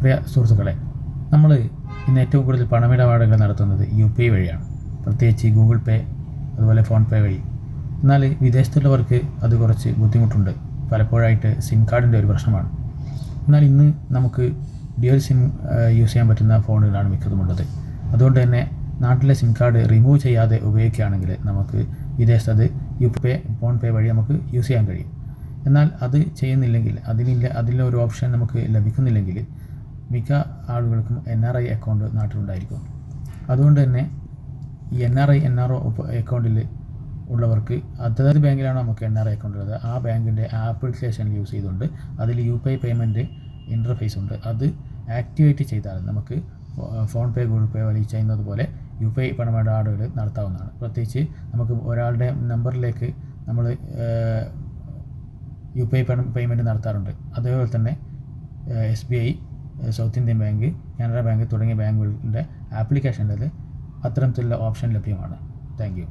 പ്രിയ സുഹൃത്തുക്കളെ നമ്മൾ ഇന്ന് ഏറ്റവും കൂടുതൽ പണമിടപാടുകൾ നടത്തുന്നത് യു പി ഐ വഴിയാണ്. പ്രത്യേകിച്ച് ഗൂഗിൾ പേ അതുപോലെ ഫോൺ പേ വഴി. എന്നാൽ വിദേശത്തുള്ളവർക്ക് അത് കുറച്ച് ബുദ്ധിമുട്ടുണ്ട്. പലപ്പോഴായിട്ട് സിം കാർഡിന്റെ ഒരു പ്രശ്നമാണ്. എന്നാൽ ഇന്ന് നമുക്ക് ഡ്യുവൽ സിം യൂസ് ചെയ്യാൻ പറ്റുന്ന ഫോണുകളാണ് മിക്കതുമുള്ളത് അതുകൊണ്ട് തന്നെ നാട്ടിലെ സിം കാർഡ് റിമൂവ് ചെയ്യാതെ ഉപയോഗിക്കുകയാണെങ്കിൽ നമുക്ക് വിദേശത്ത് അത് യു പേ ഫോൺ പേ വഴി നമുക്ക് യൂസ് ചെയ്യാൻ കഴിയും. എന്നാൽ അത് ചെയ്യുന്നില്ലെങ്കിൽ അതിനില്ല അതിലൊരു ഓപ്ഷൻ നമുക്ക് ലഭിക്കുന്നില്ലെങ്കിൽ മിക്ക ആളുകൾക്കും എൻ ആർ ഐ അക്കൗണ്ട് നാട്ടിലുണ്ടായിരിക്കും. അതുകൊണ്ട് തന്നെ ഈ N R I N R O അക്കൗണ്ടിൽ ഉള്ളവർക്ക് അതത് ബാങ്കിലാണ് നമുക്ക് എൻ ആർ ഐ അക്കൗണ്ട് ഉള്ളത്. ആ ബാങ്കിന്റെ ആപ്ലിക്കേഷൻ യൂസ് ചെയ്തുകൊണ്ട് അതിൽ U P I payment interface ഉണ്ട്. അത് ആക്ടിവേറ്റ് ചെയ്താൽ നമുക്ക് ഫോൺ പേ ഗൂഗിൾ പേ വഴി ചെയ്യുന്നത് പോലെ യു പി ഐ പണമിടപാടുകൾ നടത്താവുന്നതാണ്. പ്രത്യേകിച്ച് നമുക്ക് ഒരാളുടെ നമ്പറിലേക്ക് നമ്മൾ യു പി ഐ പണം പേയ്മെന്റ് നടത്താറുണ്ട്. അതേപോലെ തന്നെ S B I south Indian bank Canara bank തുടങ്ങിയ ബാങ്കുകളുടെ ആപ്ലിക്കേഷനിൽ അത്തരത്തിലുള്ള ഓപ്ഷൻ ലഭ്യമാണ്. Thank you